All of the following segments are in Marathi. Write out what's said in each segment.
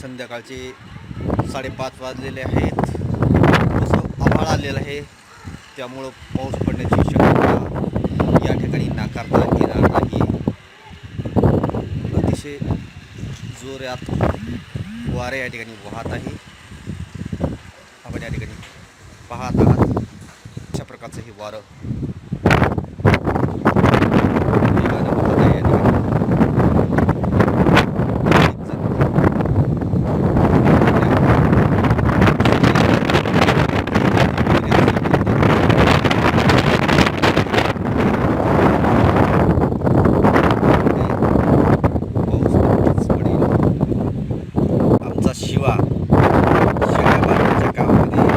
संध्याकाळचे साडेपाच वाजलेले आहेत. असं आभाळ आलेलं आहे. त्यामुळं पाऊस पडण्याची शक्यता या ठिकाणी नाकारता येणार नाही. अतिशय जोरात वारे या ठिकाणी वाहत आहे. आपण या ठिकाणी पाहत आहात अशा प्रकारचं हे वारं वेगानं वाहत आहे या ठिकाणी. एक जण पाऊस नक्कीच पडेल आमचा शिवा शेळ्या बांधण्याच्या कामामध्ये आहे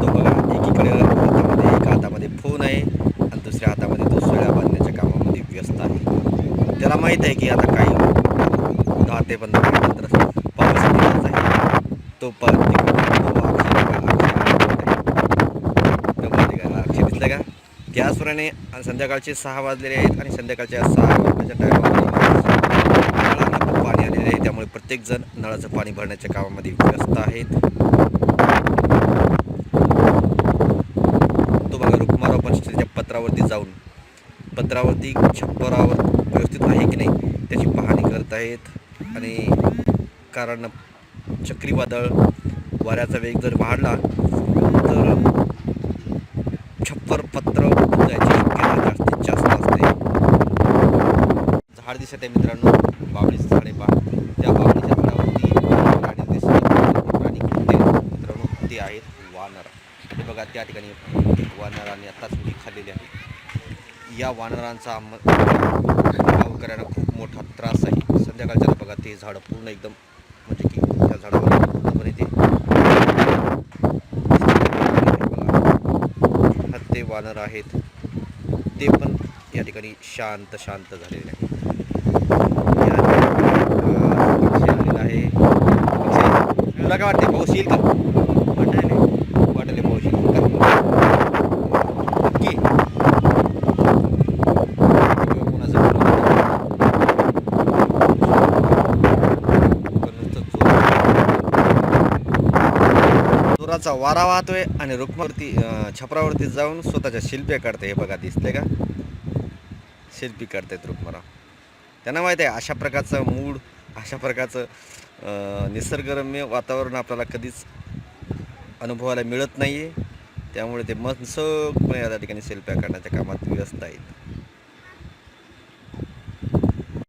तो बघा एकीकडे हातामध्ये एका हातामध्ये फोन आहे आणि दुसऱ्या हातामध्ये तो शेळ्या बांधण्याच्या कामामध्ये व्यस्त आहे त्याला माहीत आहे की आता काही दहा ते पंधरा मिनिटानंतर पाऊस पडणार आहे. तो पण दिसलं का? त्याचप्रमाणे संध्याकाळचे सहा वाजलेले आहेत आणि संध्याकाळच्या सहा वाजण्याच्या टायमामध्ये खूप पाणी आलेले आहे. त्यामुळे प्रत्येकजण नळाचं पाणी भरण्याच्या कामामध्ये व्यस्त आहेत. तो बघा रुक्माराव पंचायतीच्या पत्रावरती जाऊन पत्रावरती छप्परावर व्यवस्थित आहे की नाही त्याची पाहणी करत आहेत. आणि कारण चक्रीवादळ वाऱ्याचा वेग जर वाढला तर छप्पर पत्र जायची शक्यता जास्तीत जास्त असते. झाड दिसत आहे मित्रांनो बावळीचं झाडे आहे पहा. त्या बावळीच्या झाडावरती प्राणी दिसते. प्राणी कोणते मित्रांनो ते आहेत वानर. हे बघा त्या ठिकाणी एक वानराने आत्ताच उडी खाल्लेली आहे. या वानरांचा गावकऱ्यांना खूप मोठा त्रास आहे. संध्याकाळच्या बघा ते झाडं पूर्ण एकदम म्हणजे की त्या झाडावर पूर्णपणे ते वानर आहेत. ते पण या ठिकाणी शांत शांत झालेले आहेत. या ठिकाणी, आहे. तुला काय वाटते पाऊस येईल का वाटायले वाटायले पाऊस येईल का नक्की कोणाचं जोराचा वारा वाहतोय आणि रुक्मावरती छपरावरती जाऊन स्वतःच्या शिल्प्या काढते. हे बघा दिसतंय का? शिल्पी काढतायत रुक्माराव. त्यांना माहीत आहे अशा प्रकारचं मूड अशा प्रकारचं निसर्गरम्य वातावरण आपल्याला कधीच अनुभवायला मिळत नाही आहे त्यामुळे ते मनसोखपणे या ठिकाणी शिल्प्या काढण्याच्या कामात व्यस्त आहेत.